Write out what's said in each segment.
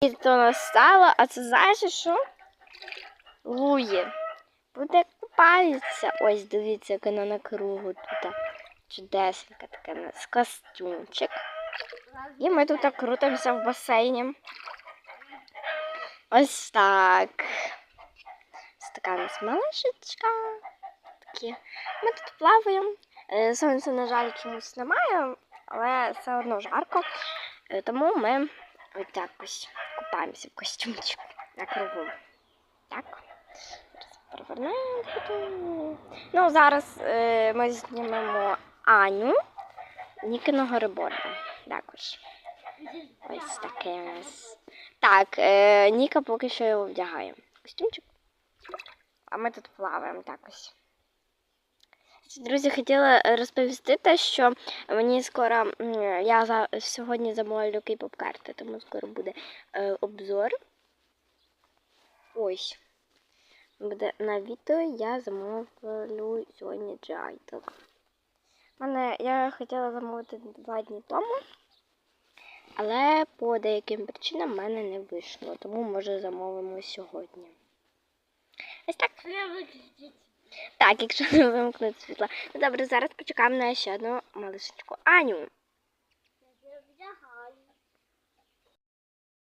І то настало, а це знаєш що? Луї. Буде купається. Ось дивіться, як вона на кругу тут. Чудесенька така у нас костюмчик. І ми тут крутимося в басейні. Ось так. Ось така у нас малишечка. Такі. Ми тут плаваємо. Е, Сонця, на жаль, чомусь немає, але все одно жарко. Е, Тому ми ось так ось купаємося в костюмчику на кругу. Так. Перевернемо. Ну, зараз е, ми знімемо Аню Нікиного риборда. Також. Ось таке у нас. Так, е, Ніка поки що його вдягає. Костюмчик. А ми тут плаваємо так ось. Друзі, хотіла е, розповісти те, що мені скоро я за, сьогодні замовлю кей-поп карти, тому скоро буде е, обзор. Ось. Буде на відео я замовлю сьогодні джайтл. Мене я хотіла замовити два дні тому, але по деяким причинам в мене не вийшло, тому може замовимо сьогодні. Ось так. Так, якщо не вимкнути світла. Ну добре, зараз почекаємо на ще одну малишечку Аню.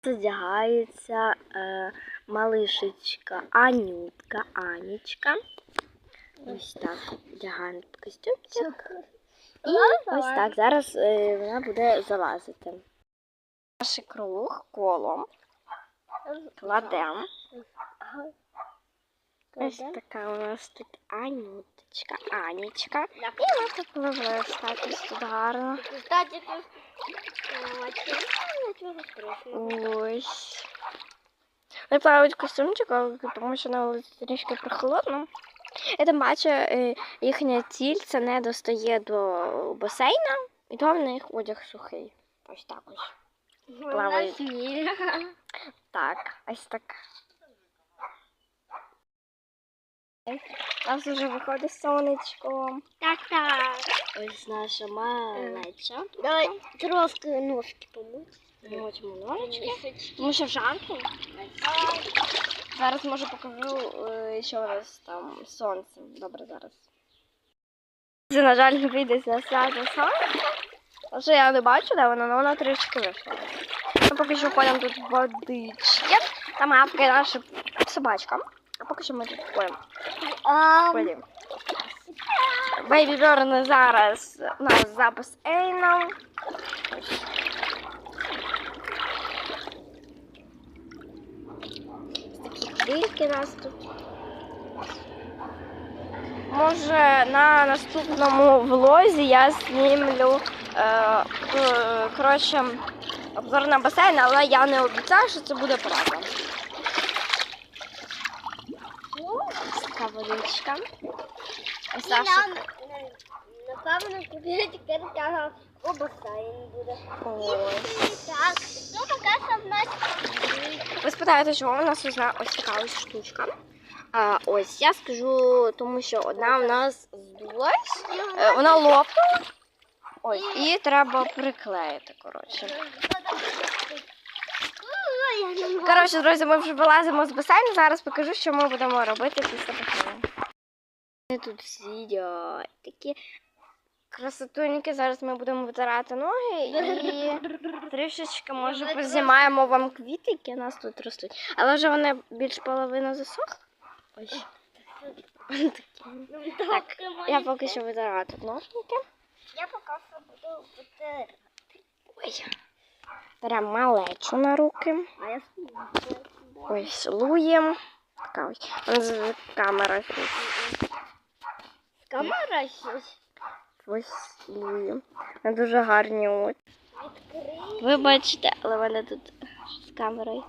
Задягається е, малишечка Анютка, Анічка. Ось так. Вдягаємо костюмчик. І ось так. Зараз е, вона буде залазити. Наш круг колом кладемо. Ось така у нас тут Анюточка, Анічка. І тут ось так ось тут гарно. Кстати, тут. Ось. Вони плавають в костюмчику, тому що на вулиці трішки прохолодно. Я там бачу, е, їхня тільце не достає до басейна, і то в них одяг сухий. Ось так ось. Плавають. Так, ось так. У нас вже виходить сонечко. Так, так. Ось наша малеча. Давай трошки ножки помыть. Мочимо ножички. Тому що жарко. Зараз може покажу, е, що у нас там сонце. Добре, зараз. Це, на жаль, не вийде на свято сонце. А що я не бачу, де воно, але воно трішки вийшло. Ми поки що ходимо тут в водички. Там гавкає наша собачка. Поки що ми тут ходимо. А, Ходимо. Бейбі Бьорн зараз у нас за басейном. Ось такі хвильки у нас тут. Може на наступному влозі я знімлю е, е, коротше, обзор на басейн, але я не обіцяю, що це буде правда. Ось така Ось і нам, напевно, купити картага у басейн буде. Ось. Так, ну поки що в нас Ви спитаєте, чого у нас одна ось така ось штучка. А, ось я скажу, тому що одна у нас здулась, е, вона лопнула. Ось, і треба приклеїти, коротше. Коротше, друзі, ми вже вилазимо з басейну. Зараз покажу, що ми будемо робити після басейну. Вони тут сидять такі красотуньки. Зараз ми будемо витирати ноги і трішечки, може, познімаємо вам квіти, які у нас тут ростуть. Але вже вони більш половину засохли. Ось. Так, я поки що витираю тут ножники. Я поки що буду бути. Ой. Беремо малечу на руки. Ось луєм. Така ось. Камера. Камера щось Ось. Вона дуже гарні очі. Ви бачите, але вона тут з камерою.